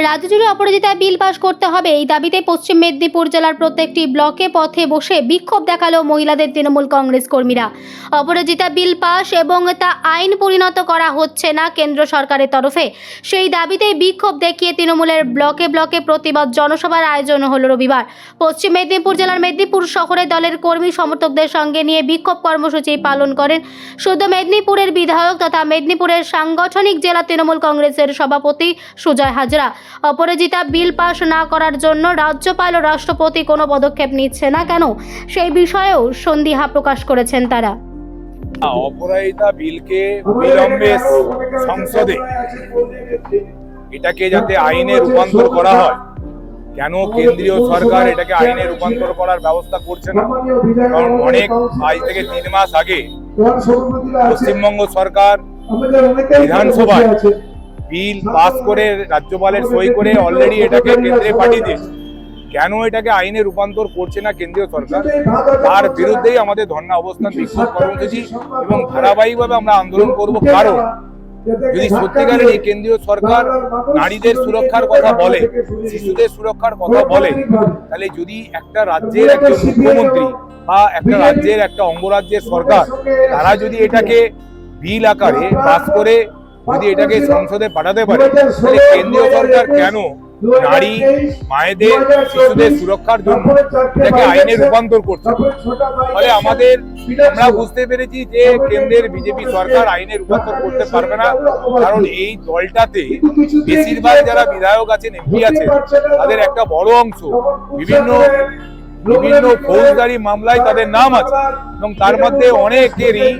রাজ্য জুড়ে অপরাজিতা bill pass করতে হবে। এই দাবিতে পশ্চিম মেদিনীপুর জেলার প্রত্যেকটি ব্লকে পথে বসে বিক্ষোভ দেখাল মহিলাদের তৃণমূল কংগ্রেস কর্মীরা। অপরাজিতা বিল পাস এবং তা আইন পরিণত করা হচ্ছে না কেন্দ্র সরকারের তরফে। সেই দাবিতেই বিক্ষোভ দেখিয়ে তৃণমূলের ব্লকে ব্লকে প্রতিবাদ জনসভার আয়োজন হলো রবিবার। পশ্চিম মেদিনীপুর জেলার মেদিনীপুর শহরে দলের কর্মী সমর্থকদের সঙ্গে নিয়ে বিক্ষোভ কর্মসূচি পালন করেন শুধু মেদিনীপুরের বিধায়ক তথা মেদিনীপুরের সাংগঠনিক জেলা তৃণমূল কংগ্রেসের সভাপতি সুজয় হাজরা। অপরাজিতা বিল পাস না করার জন্য রাজ্যপাল ও রাষ্ট্রপতি কোনো পদক্ষেপ নিচ্ছে না কেন? সেই বিষয়েও সন্দিহা প্রকাশ করেছেন তারা। অপরাজিতা বিলকে বিলম্বে সংসদে এটাকে যাতে আইনে রূপান্তর করা হয় কেন কেন্দ্রীয় সরকার এটাকে আইনে রূপান্তর করার ব্যবস্থা করছে না? কারণ অনেক আজ থেকে তিন মাস আগে পশ্চিমবঙ্গ সরকার বিধানসভায় বিল পাস করে রাজ্যপালের সই করে অলরেডি এটাকে কেন্দ্রে পাঠিয়ে দিয়েছে। কেন এটাকে আইনে রূপান্তর করছে না কেন্দ্রীয় সরকার? তার বিরুদ্ধেই আমাদের ধর্ণা অবস্থান বিক্ষোভ কর্মসূচি এবং ধারাবাহিকভাবে আমরা আন্দোলন করব। কারণ, যদি সত্যিকারের এই কেন্দ্রীয় সরকার নারীদের সুরক্ষার কথা বলে, শিশুদের সুরক্ষার কথা বলে, তাহলে যদি একটা রাজ্যের একজন মুখ্যমন্ত্রী বা একটা রাজ্যের একটা অঙ্গরাজ্যের সরকার, তারা যদি এটাকে বিল আকারে পাস করে যদি এটাকে সংসদে পাঠাতে পারে তাহলে কেন্দ্রীয় সরকার কেন নারী মায়েদের শিশুদের সুরক্ষার জন্য এটাকে আইনে রূপান্তর করছে? ফলে আমাদের আমরা বুঝতে পেরেছি যে কেন্দ্রের বিজেপি সরকার আইনে রূপান্তর করতে পারবে না কারণ এই দলটাতে বেশিরভাগ যারা বিধায়ক আছেন এমপি আছেন তাদের একটা বড় অংশ বিভিন্ন বিভিন্ন ফৌজদারি মামলায় তাদের নাম আছে। এবং তার মধ্যে অনেকেরই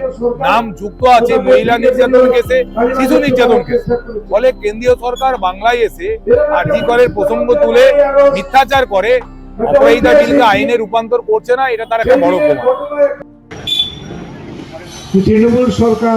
নাম যুক্ত আছে, মহিলা নির্যাতন কেসে, শিশু নির্যাতন কেসে। ফলে কেন্দ্রীয় সরকার বাংলায় এসে আরজি করের প্রসঙ্গ তুলে, মিথ্যাচার করে অপরাধিতা বিলকে আইনে রূপান্তর করছে না, এটা তার একটা বড় প্রমাণ। তৃণমূল সরকার